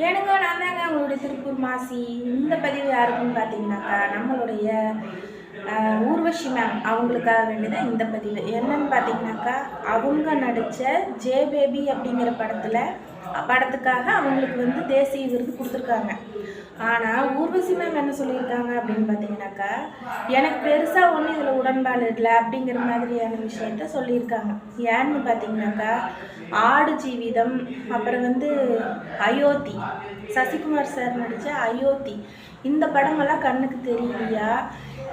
ஏனுங்க நான் தாங்க உங்களுடைய திருப்பூர் மாசி. இந்த பதிவு யாருக்குன்னு பார்த்தீங்கன்னாக்கா நம்மளுடைய ஆஹ், ஊர்வஷி மேம் அவங்களுக்காக வேண்டியதான் இந்த பதிவு. என்னன்னு பார்த்தீங்கன்னாக்கா அவங்க நடித்த ஜே பேபி அப்படிங்கிற படத்தில் படத்துக்காக அவங்களுக்கு வந்து தேசிய விருது கொடுத்துருக்காங்க. ஆனால் ஊர்வசி மேம் என்ன சொல்லியிருக்காங்க அப்படின்னு பார்த்தீங்கன்னாக்கா எனக்கு பெருசாக ஒன்றும் இதில் உடன்பாடு இல்லை அப்படிங்கிற மாதிரியான விஷயத்த சொல்லியிருக்காங்க. ஏன்னு பார்த்தீங்கன்னாக்கா ஆடு ஜீவிதம் அப்புறம் வந்து அயோத்தி சசிகுமார் சார் நடித்த அயோத்தி இந்த படமெல்லாம் கண்ணுக்கு தெரியலையா?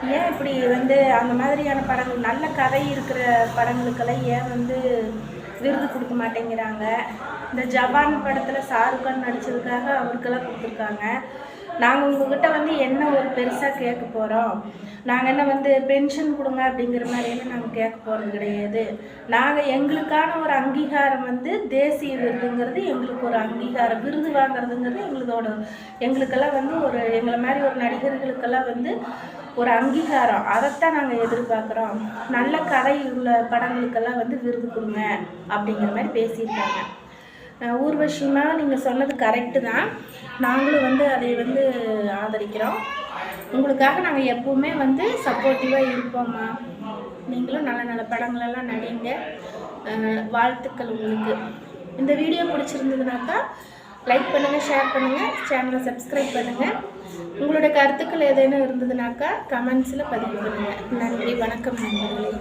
ஏன் இப்படி வந்து அந்த மாதிரியான படங்கள் நல்ல கதை இருக்கிற படங்களுக்கெல்லாம் ஏன் வந்து விருது கொடுக்க மாட்டேங்கிறாங்க? இந்த ஜவான் படத்தில் ஷாருக் கான் நடித்ததுக்காக அவருக்கெல்லாம் கொடுத்துருக்காங்க. நாங்கள் உங்ககிட்ட வந்து என்ன ஒரு பெருசாக கேட்க போகிறோம் நாங்கள் என்ன வந்து பென்ஷன் கொடுங்க அப்படிங்கிற மாதிரியெல்லாம் நாங்கள் கேட்க போகிறது கிடையாது. நாங்கள் எங்களுக்கான ஒரு அங்கீகாரம் வந்து தேசிய விருதுங்கிறது எங்களுக்கு ஒரு அங்கீகாரம். விருது வாங்குறதுங்கிறது எங்களோட எங்களுக்கெல்லாம் வந்து ஒரு எங்களை மாதிரி ஒரு நடிகர்களுக்கெல்லாம் வந்து ஒரு அங்கீகாரம். அதைத்தான் நாங்கள் எதிர்பார்க்குறோம். நல்ல கதை உள்ள படங்களுக்கெல்லாம் வந்து விருது கொடுங்க அப்படிங்கிற மாதிரி பேசியிருக்காங்க. அஹ் நீங்கள் சொன்னது கரெக்டு தான். நாங்களும் வந்து அதை வந்து ஆதரிக்கிறோம். உங்களுக்காக நாங்கள் எப்போவுமே வந்து சப்போர்ட்டிவாக இருப்போம்மா. நீங்களும் நல்ல நல்ல படங்களெல்லாம் நடிங்க. வாழ்த்துக்கள் உங்களுக்கு. இந்த வீடியோ பிடிச்சிருந்ததுனாக்கா லைக் பண்ணுங்கள் ஷேர் பண்ணுங்கள் சேனலை சப்ஸ்கிரைப் பண்ணுங்கள் உங்களோட கருத்துக்கள் ஏதேனும் இருந்ததுனாக்கா கமெண்ட்ஸில் பதிவு பண்ணுங்கள் நன்றி வணக்கம் நண்பர்களே.